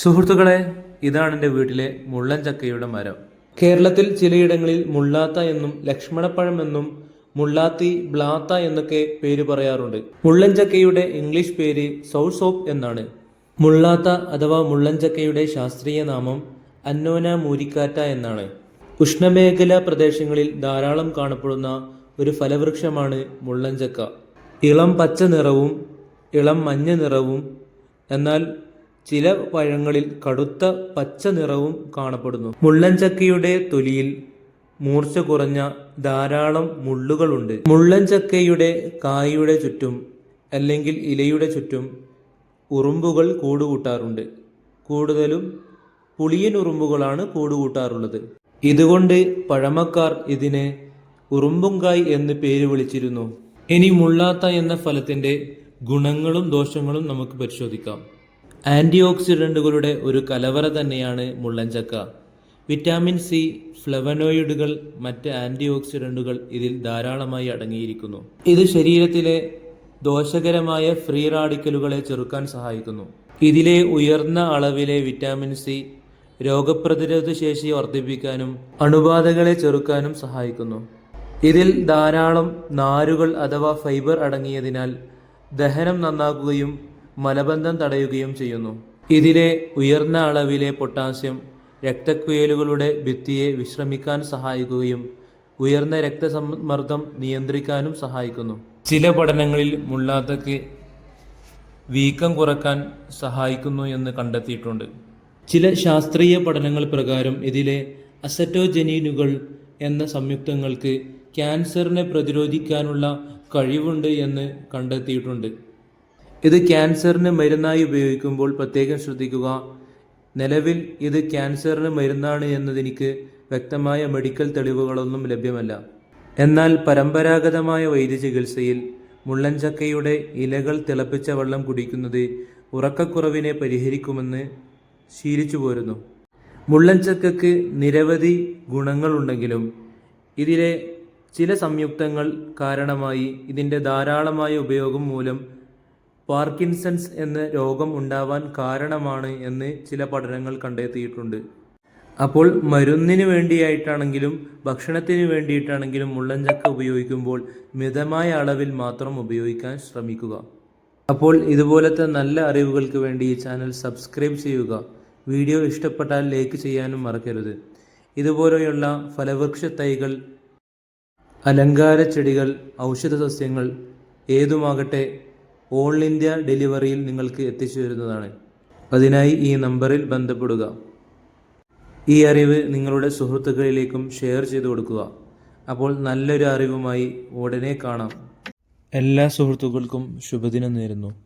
സുഹൃത്തുക്കളെ ഇതാണ് എന്റെ വീട്ടിലെ മുള്ളൻ ചക്കയുടെ മരം. കേരളത്തിൽ ചിലയിടങ്ങളിൽ മുള്ളാത്ത എന്നും ലക്ഷ്മണപ്പഴം എന്നും മുള്ളാത്തി ബ്ലാത്ത എന്നൊക്കെ പേര് പറയാറുണ്ട്. മുള്ളൻ ചക്കയുടെ ഇംഗ്ലീഷ് പേര് സൗർ സോപ്പ് എന്നാണ്. മുള്ളാത്ത അഥവാ മുള്ളൻ ചക്കയുടെ ശാസ്ത്രീയ നാമം അന്നോന മൂരിക്കാറ്റ എന്നാണ്. ഉഷ്ണമേഖലാ പ്രദേശങ്ങളിൽ ധാരാളം കാണപ്പെടുന്ന ഒരു ഫലവൃക്ഷമാണ് മുള്ളൻ ചക്ക. ഇളം പച്ച നിറവും ഇളം മഞ്ഞ നിറവും എന്നാൽ ചില പഴങ്ങളിൽ കടുത്ത പച്ച നിറവും കാണപ്പെടുന്നു. മുള്ളൻചക്കയുടെ തൊലിയിൽ മൂർച്ച കുറഞ്ഞ ധാരാളം മുള്ളുകളുണ്ട്. മുള്ളൻചക്കയുടെ കായയുടെ ചുറ്റും അല്ലെങ്കിൽ ഇലയുടെ ചുറ്റും ഉറുമ്പുകൾ കൂടുകൂട്ടാറുണ്ട്. കൂടുതലും പുളിയൻ ഉറുമ്പുകളാണ് കൂടുകൂട്ടാറുള്ളത്. ഇതുകൊണ്ട് പഴമക്കാർ ഇതിനെ ഉറുമ്പുംകായ് എന്ന് പേര് വിളിച്ചിരുന്നു. ഇനി മുള്ളാത്ത എന്ന ഫലത്തിന്റെ ഗുണങ്ങളും ദോഷങ്ങളും നമുക്ക് പരിശോധിക്കാം. ആന്റി ഓക്സിഡന്റുകളുടെ ഒരു കലവറ തന്നെയാണ് മുള്ളൻചക്ക. വിറ്റാമിൻ സി ഫ്ലവനോയിഡുകൾ മറ്റ് ആന്റി ഓക്സിഡന്റുകൾ ഇതിൽ ധാരാളമായി അടങ്ങിയിരിക്കുന്നു. ഇത് ശരീരത്തിലെ ദോഷകരമായ ഫ്രീ റാഡിക്കലുകളെ ചെറുക്കാൻ സഹായിക്കുന്നു. ഇതിലെ ഉയർന്ന അളവിലെ വിറ്റാമിൻ സി രോഗപ്രതിരോധ ശേഷി വർദ്ധിപ്പിക്കാനും അണുബാധകളെ ചെറുക്കാനും സഹായിക്കുന്നു. ഇതിൽ ധാരാളം നാരുകൾ അഥവാ ഫൈബർ അടങ്ങിയതിനാൽ ദഹനം നന്നാക്കുകയും മലബന്ധം തടയുകയും ചെയ്യുന്നു. ഇതിലെ ഉയർന്ന അളവിലെ പൊട്ടാസ്യം രക്തക്കുഴലുകളുടെ ഭിത്തിയെ വിശ്രമിക്കാൻ സഹായിക്കുകയും ഉയർന്ന രക്തസമ്മർദ്ദം നിയന്ത്രിക്കാനും സഹായിക്കുന്നു. ചില പഠനങ്ങളിൽ മുള്ളാത്തക്ക് വീക്കം കുറയ്ക്കാൻ സഹായിക്കുന്നു എന്ന് കണ്ടെത്തിയിട്ടുണ്ട്. ചില ശാസ്ത്രീയ പഠനങ്ങൾ പ്രകാരം ഇതിലെ അസറ്റോജനീനുകൾ എന്ന സംയുക്തങ്ങൾക്ക് ക്യാൻസറിനെ പ്രതിരോധിക്കാനുള്ള കഴിവുണ്ട് എന്ന് കണ്ടെത്തിയിട്ടുണ്ട്. ഇത് ക്യാൻസറിന് മരുന്നായി ഉപയോഗിക്കുമ്പോൾ പ്രത്യേകം ശ്രദ്ധിക്കുക. നിലവിൽ ഇത് ക്യാൻസറിന് മരുന്നാണ് എന്നതെനിക്ക് വ്യക്തമായ മെഡിക്കൽ തെളിവുകളൊന്നും ലഭ്യമല്ല. എന്നാൽ പരമ്പരാഗതമായ വൈദ്യചികിത്സയിൽ മുള്ളൻചക്കയുടെ ഇലകൾ തിളപ്പിച്ച വെള്ളം കുടിക്കുന്നത് ഉറക്കക്കുറവിനെ പരിഹരിക്കുമെന്ന് ശീലിച്ചു പോരുന്നു. മുള്ളൻചക്കയ്ക്ക് നിരവധി ഗുണങ്ങളുണ്ടെങ്കിലും ഇതിലെ ചില സംയുക്തങ്ങൾ കാരണമായി ഇതിന്റെ ധാരാളമായ ഉപയോഗം മൂലം പാർക്കിൻസൺസ് എന്ന രോഗം ഉണ്ടാവാൻ കാരണമാണ് എന്ന് ചില പഠനങ്ങൾ കണ്ടെത്തിയിട്ടുണ്ട്. അപ്പോൾ മരുന്നിന് വേണ്ടിയായിട്ടാണെങ്കിലും ഭക്ഷണത്തിന് വേണ്ടിയിട്ടാണെങ്കിലും മുള്ളൻചക്ക ഉപയോഗിക്കുമ്പോൾ മിതമായ അളവിൽ മാത്രം ഉപയോഗിക്കാൻ ശ്രമിക്കുക. അപ്പോൾ ഇതുപോലത്തെ നല്ല അറിവുകൾക്ക് വേണ്ടി ഈ ചാനൽ സബ്സ്ക്രൈബ് ചെയ്യുക. വീഡിയോ ഇഷ്ടപ്പെട്ടാൽ ലൈക്ക് ചെയ്യാനും മറക്കരുത്. ഇതുപോലെയുള്ള ഫലവൃക്ഷ തൈകൾ അലങ്കാര ചെടികൾ ഔഷധ സസ്യങ്ങൾ ഏതുമാകട്ടെ ഓൾ ഇന്ത്യ ഡെലിവറിയിൽ നിങ്ങൾക്ക് എത്തിച്ചു തരുന്നതാണ്. അതിനായി ഈ നമ്പറിൽ ബന്ധപ്പെടുക. ഈ അറിവ് നിങ്ങളുടെ സുഹൃത്തുക്കളിലേക്കും ഷെയർ ചെയ്തു കൊടുക്കുക. അപ്പോൾ നല്ലൊരു അറിവുമായി ഉടനെ കാണാം. എല്ലാ സുഹൃത്തുക്കൾക്കും ശുഭദിനം നേരുന്നു.